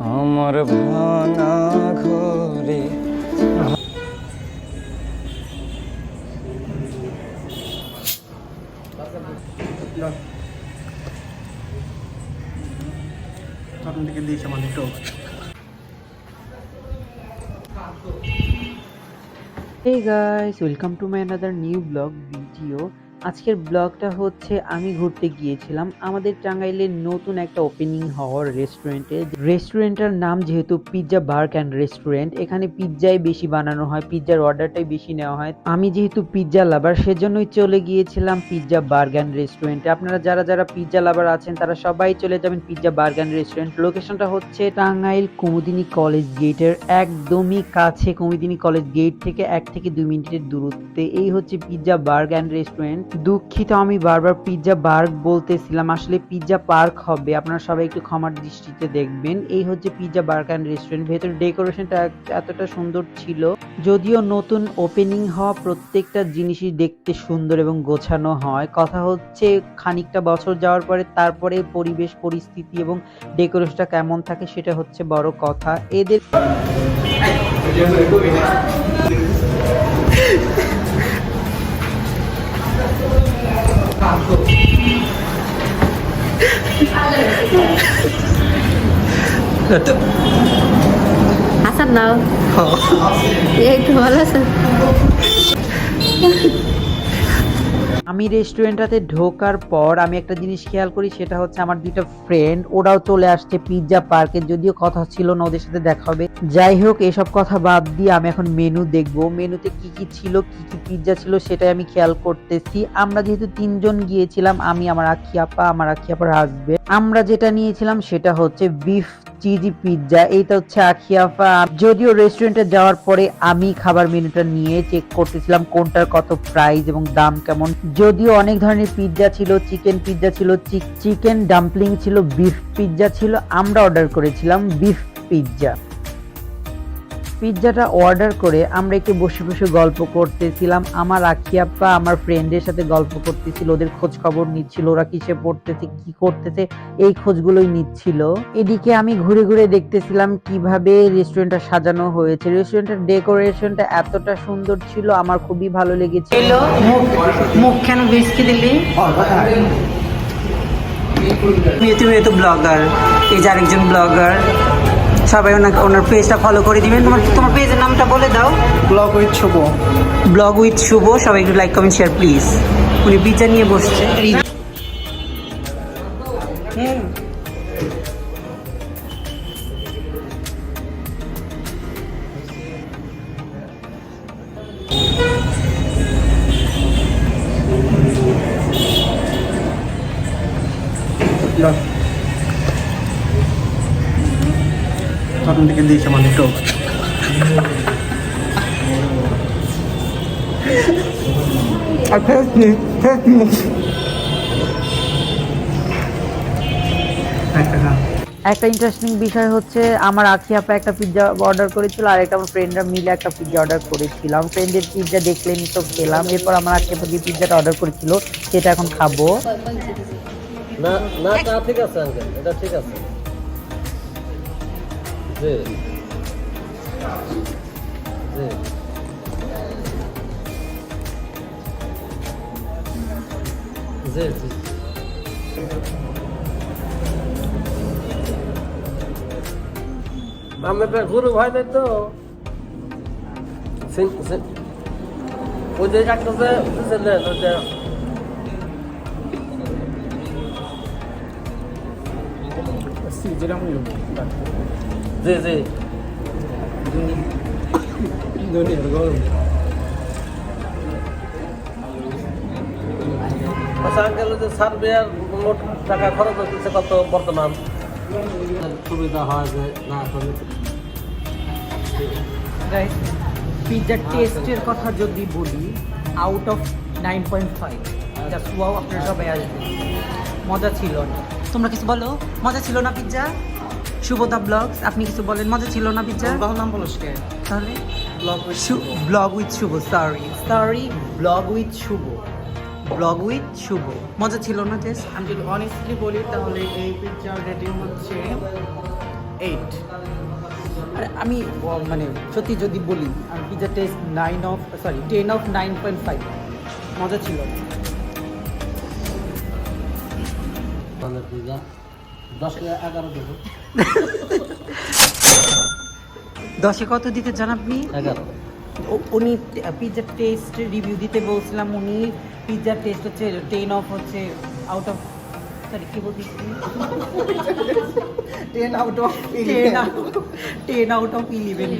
আমার ভাঙা ঘরে তখন থেকে দিয়েছে আমাদের টোক Hey guys, welcome to my another new vlog video. আজকের ব্লগটা হচ্ছে আমি ঘুরতে গিয়েছিলাম। আমাদের টাঙ্গাইলের নতুন একটা ওপেনিং হওয়ার রেস্টুরেন্টে রেস্টুরেন্টের নাম যেহেতু পিৎজা বার্ক অ্যান্ড রেস্টুরেন্ট এখানে পিৎজাই বেশি বানানো হয় পিৎজার অর্ডারটাই বেশি নেওয়া হয়। আমি যেহেতু পিৎজা লাভার সেজন্যই চলে গিয়েছিলাম পিৎজা বার্গ অ্যান্ড রেস্টুরেন্টে আপনারা যারা যারা পিৎজা লাভার আছেন, তারা সবাই চলে যাবেন পিৎজা বার্গ অ্যান্ড রেস্টুরেন্ট লোকেশনটা হচ্ছে টাঙ্গাইল কুমুদিনী কলেজ গেটের একদমই কাছে। কুমুদিনী কলেজ গেট থেকে এক থেকে দুই মিনিটের দূরত্বে। এই হচ্ছে পিৎজা বার্গ অ্যান্ড রেস্টুরেন্ট দুঃখিত, আমি বারবার পিৎজা বার্গ বলতেছিলাম। আসলে পিৎজা পার্ক হবে, আপনারা সবাই একটু ক্ষমার দৃষ্টিতে দেখবেন। এই হচ্ছে পিৎজা বার্গ অ্যান্ড রেস্টুরেন্ট। ভেতরে ডেকোরেশনটা এতটা সুন্দর ছিল, যদিও নতুন ওপেনিং হওয়া প্রত্যেকটা জিনিসই দেখতে সুন্দর এবং গোছানো হয়। কথা হচ্ছে, খানিকটা বছর যাওয়ার পরে তারপরে পরিবেশ, পরিস্থিতি এবং ডেকোরেশনটা কেমন থাকে সেটা হচ্ছে বড় কথা। এদের হাসান নাও এই তো ভালো আছেন আমি রেস্টুরেন্টটাতে ঢোকার পর আমি একটা জিনিস খেয়াল করি সেটা হচ্ছে আমার দুইটা ফ্রেন্ড ওরাও চলে আসছে পিৎজা পার্কে যদিও কথা ছিল না ওদের সাথে দেখা হবে। যাই হোক এসব কথা বাদ দিয়ে আমি এখন মেনু দেখব। মেনুতে কি কি ছিল কি কি পিৎজা ছিল সেটাই আমি খেয়াল করতেছি। আমরা যেহেতু তিনজন গিয়েছিলাম আমি আমার আখি আপা আমার আখি আপার হাজবেন্ড আমরা যেটা নিয়েছিলাম সেটা হচ্ছে বিফ চিজি পিৎজা এইটা হচ্ছে আখিয়াফা যদিও রেস্টুরেন্টে যাওয়ার পরে আমি খাবার মেনুটা নিয়ে চেক করতেছিলাম কোনটার কত প্রাইস এবং দাম কেমন। যদিও অনেক ধরনের পিৎজা ছিল চিকেন পিৎজা ছিল চিকেন ডাম্পলিং ছিল বিফ পিৎজা ছিল, আমরা অর্ডার করেছিলাম বিফ পিৎজা পিৎজাটা অর্ডার করে আমরা একটু বসে বসে গল্প করতেছিলাম। আমার আখিয়াপ্পা আমার ফ্রেন্ডের সাথে গল্প করতেছিল ওদের খোঁজ খবর নিচ্ছিল ওরা কিসে পড়তেছে কি করতেছে এই খোঁজগুলোই নিচ্ছিল। এদিকে আমি ঘুরে ঘুরে দেখতেছিলাম কীভাবে রেস্টুরেন্টটা সাজানো হয়েছে। রেস্টুরেন্টের ডেকোরেশনটা এতটা সুন্দর ছিল আমার খুবই ভালো লেগেছে। মুখ কেন বেশকে দিলি? তুমি তো ব্লগার এই যে আরেকজন ব্লগার সবাই ওনাকে ওনার পেজটা ফলো করে দিবেন। তোমার তোমার পেজের নামটা বলে দাও। Blog with Shubho blog with Shubho সবাই একটু লাইক কমেন্ট শেয়ার প্লিজ উনি পিজা নিয়ে বসছে। তখন থেকে দিয়েছে আর ফেরত নেই একটা ইন্টারেস্টিং বিষয় হচ্ছে আমার আখি আপা একটা পিৎজা অর্ডার করেছিল আর একটা আমার ফ্রেন্ডরা মিলে একটা পিৎজা অর্ডার করেছিলাম ফ্রেন্ডের পিৎজা দেখলেনি তো খেলাম এরপর আমার আখি আপা যে পিৎজাটা অর্ডার করেছিল সেটা এখন খাব। না না ঠিক আছে এটা ঠিক আছে। জি জি জি জি আমি একটা গুরু ভাই তাই তো সিন- সিন- ওই যে একটা যে বুঝলেন, ওই যে জি জি। আচ্ছা আঙ্কেল যে সার্ভেয়ার মোট টাকা খরচ হচ্ছে কত বর্তমান? সুবিধা হয় যে না পিৎজার টেস্টের কথা যদি বলি out of nine point five just wow আপনারা সবাই আসবেন। মজা ছিল না। তোমরা কিছু বলো? মজা ছিল না পিৎজা শুভদা ব্লগস আপনি কিছু বলেন? মজা ছিল না পিৎজা নাম বলো তাহলে? Blog with blog with Shubho sorry sorry blog with Shubho. Blog with Shubho. মজা ছিল না টেস্ট আমি যদি অনেস্টলি বলি তাহলে এই পিকচার রেটিং হচ্ছে এইট আর আমি মানে সত্যি যদি বলি আমি pizza taste nine of sorry ten of nine point five মজা ছিল। তাহলে পিজা দশে কত দিতে জান আপনি? উনি পিৎজার টেস্ট রিভিউ দিতে বলছিলাম উনি পিৎজার টেস্ট হচ্ছে টেন অফ হচ্ছে আউট অফ সরি কি বলছি ten out of ten out of eleven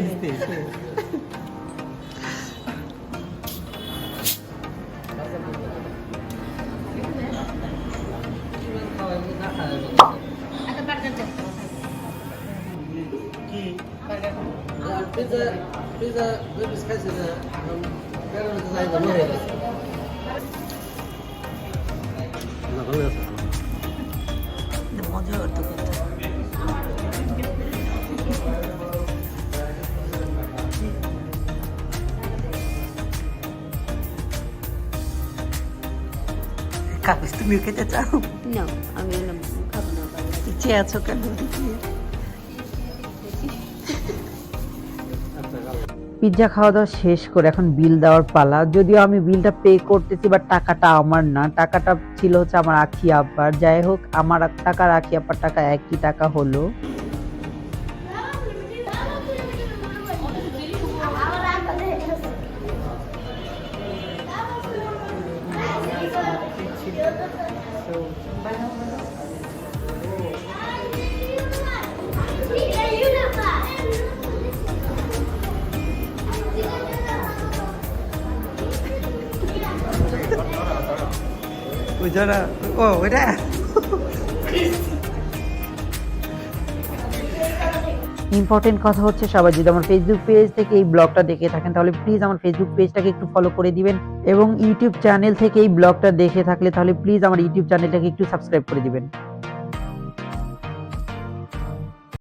pizza pizza দুই পিস খাইছি না মজা হতো কিন্তু কাগজ তুমি খেতে চাও না আমি হলাম খাব না। ইচ্ছে আছো কেন পিৎজা খাওয়া দাওয়া শেষ করে এখন বিল দেওয়ার পালা। যদিও আমি বিলটা পে করতেছি বা টাকাটা আমার না। টাকাটা ছিল হচ্ছে আমার আখি আব্বার। যাই হোক, আমার টাকার আখি আব্বার টাকা একই টাকা হলো। ওইটা? ইম্পর্টেন্ট কথা হচ্ছে সবাই, যদি আমার ফেসবুক পেজ থেকে এই ব্লগটা দেখে থাকেন, তাহলে প্লিজ আমার ফেসবুক পেজটাকে একটু ফলো করে দিবেন এবং ইউটিউব চ্যানেল থেকে এই ব্লগটা দেখে থাকলে, তাহলে প্লিজ আমার ইউটিউব চ্যানেলটাকে একটু সাবস্ক্রাইব করে দিবেন।